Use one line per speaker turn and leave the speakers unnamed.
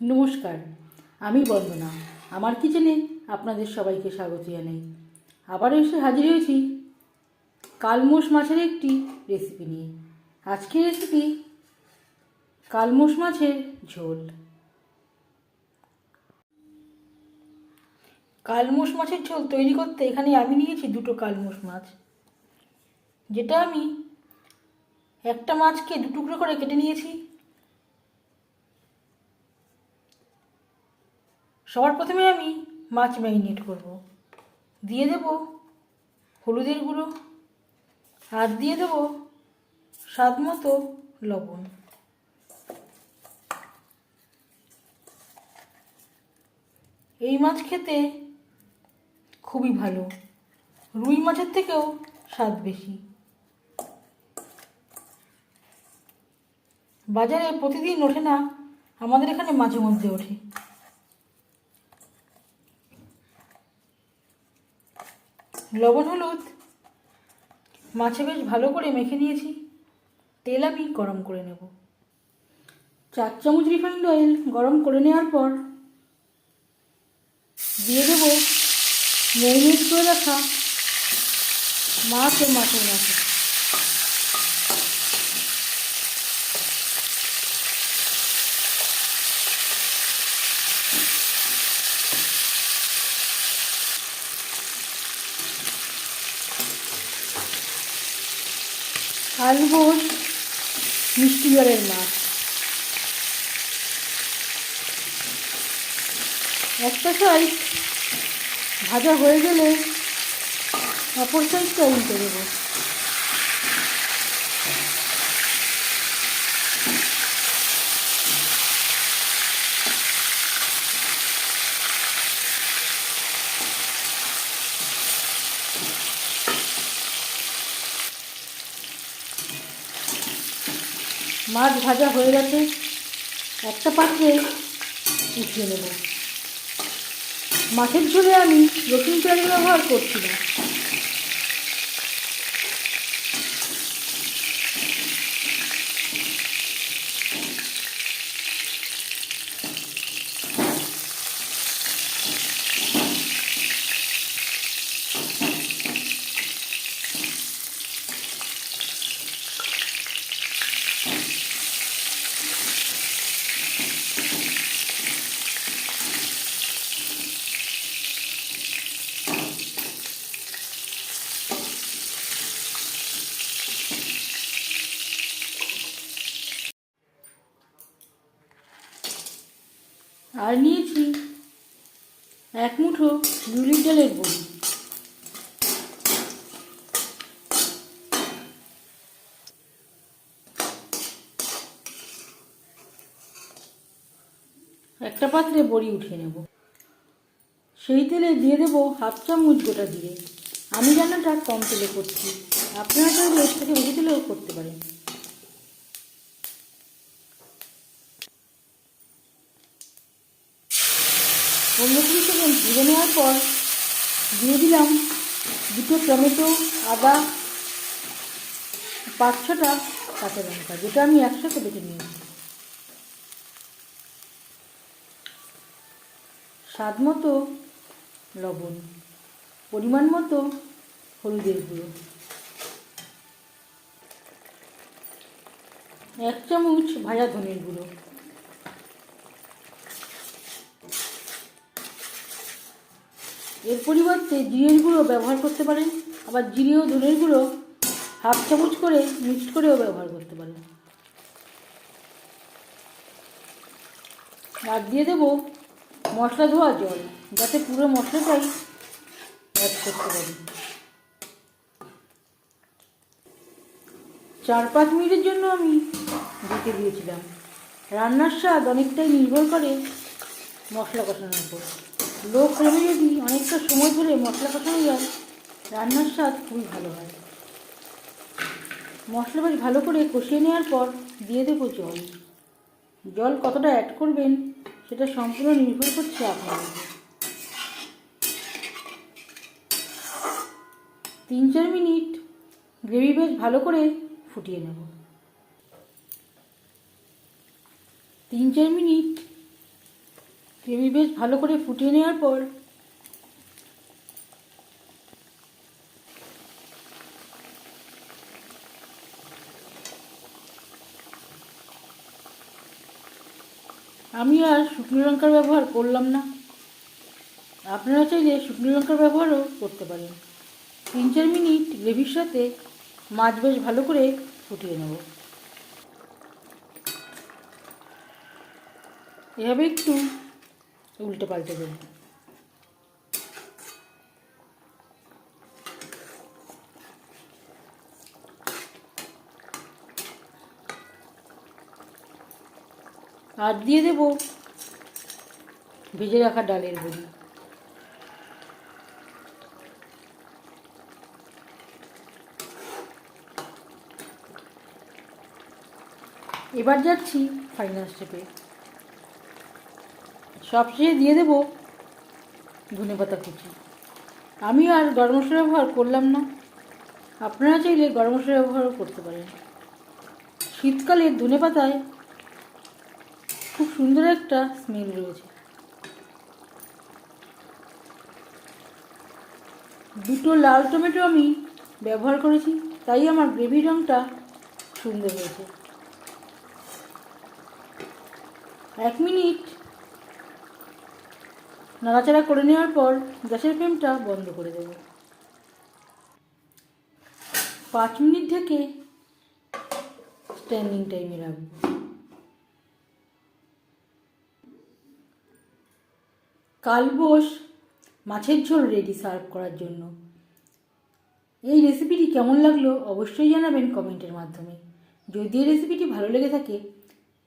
নমস্কার, আমি বন্দনা। আমার কিচেনে আপনাদের সবাইকে স্বাগত জানাই। আবারও এসে হাজির হয়েছি কালমোষ মাছের একটি রেসিপি নিয়ে। আজকের রেসিপি কালমোষ মাছের ঝোল। কালমোষ মাছের ঝোল তৈরি করতে এখানে আমি নিয়েছি দুটো কালমোষ মাছ। যেটা আমি একটা মাছকে দু টুকরো করে কেটে নিয়েছি। সবার প্রথমে আমি মাছ ম্যারিনেট করব। দিয়ে দেব হলুদের গুঁড়ো আর দিয়ে দেব স্বাদ মতো লবণ। এই মাছ খেতে খুবই ভালো, রুই মাছের থেকেও স্বাদ বেশি। বাজারে প্রতিদিন ওঠে না, আমাদের এখানে মাঝে মধ্যে ওঠে। লবণ, হলুদ। মাছে বেশ ভালো করে মেখে নিয়েছি। তেল আমি গরম করে নেব। চার চামচ রিফাইন্ড অয়েল গরম করে নেওয়ার পর দিয়ে দেব মেরিনেট করে রাখা মাছ ও মাছের মাথা। কালবোস মিষ্টি জলের মাছ। একটা সাইজ ভাজা হয়ে গেলে অপর সাইজটা উল্টে দেবো। মাছ ভাজা হয়ে গেছে, একটা পাত্রে উঠিয়ে নেব। মাছের ঝোলে আমি রসুন পেঁয়াজ ব্যবহার করছি না। আর নিয়েছি এক মুঠো রুলি ডালের বড়ি একটা পাত্রে বড়ি উঠিয়ে নেব। সেই তেলে দিয়ে দেবো হাফ চামচ গোটা দিয়ে আমি রান্নাটা কম তেলে করছি। আপনারা চাইলে এর থেকে বেশি তেলেও করতে পারেন। পনেরো কুড়ি সেকেন্ড ভেজে নেওয়ার পর দিয়ে দিলাম দুটো টমেটো, আদা, পাঁচ ছটা কাঁচা লঙ্কা, যেটা আমি একসাথে বেটে নিয়েছি। স্বাদ মতো লবণ, পরিমাণ মতো হলুদের গুঁড়ো। এক চামচ ভাজা ধনের গুঁড়ো। এর পরিবর্তে জিরের গুঁড়ো ব্যবহার করতে পারেন। আবার জিরে ও ধনের গুঁড়ো হাফ চামচ করে মিক্সড করেও ব্যবহার করতে পারেন। আর দিয়ে দেবো মশলা ধোয়া জল, যাতে পুরো মশলাটাই অ্যাড করতে পারি। চার পাঁচ মিনিটের জন্য আমি ঢেকে দিয়েছিলাম। রান্নার স্বাদ অনেকটাই নির্ভর করে মশলা কষানোর উপর। লো ফ্লেমে যদি অনেকটা সময় ধরে মশলা কষানো যায়। রান্নার স্বাদ খুবই ভালো হয়। মশলা বেশ ভালো করে কষিয়ে নেওয়ার পর দিয়ে দেবো জল। জল কতটা অ্যাড করবেন, সেটা সম্পূর্ণ নির্ভর করছে আপনার তিন চার মিনিট গ্রেভি বেশ ভালো করে ফুটিয়ে নেব। তিন চার মিনিট গ্রেভি বেশ ভালো করে ফুটিয়ে নেওয়ার পর আমি আর শুকনো লঙ্কার ব্যবহার করলাম না। আপনারা চাইলে শুকনো লঙ্কার ব্যবহারও করতে পারেন। তিন চার মিনিট গ্রেভির সাথে মাছ বেশ ভালো করে ফুটিয়ে নেব। এভাবে একটু উল্টে পাল্টে দেব। আর দিয়ে দেব ভেজে রাখা ডালের বড়ি এবার যাচ্ছি ফাইনাল স্টেপে সবশেষে দিয়ে দেব ধনে পাতা কুচি। আমি আর গরম মশলা ব্যবহার করলাম না। আপনারা চাইলে গরম মশলা ব্যবহারও করতে পারেন। শীতকালে ধনে পাতায় খুব সুন্দর একটা স্মেল রয়েছে। দুটো লাল টমেটো আমি ব্যবহার করেছি, তাই আমার গ্রেভি রঙটা সুন্দর হয়েছে। এক মিনিট নাড়াচাড়া করে নেওয়ার পর গ্যাসের ফ্লেমটা বন্ধ করে দেব। পাঁচ মিনিট থেকে স্ট্যান্ডিং টাইমে রাখব। কালবোস মাছের ঝোল রেডি সার্ভ করার জন্য। এই রেসিপিটি কেমন লাগল অবশ্যই জানাবেন কমেন্টের মাধ্যমে। যদি এই রেসিপিটি ভালো লেগে থাকে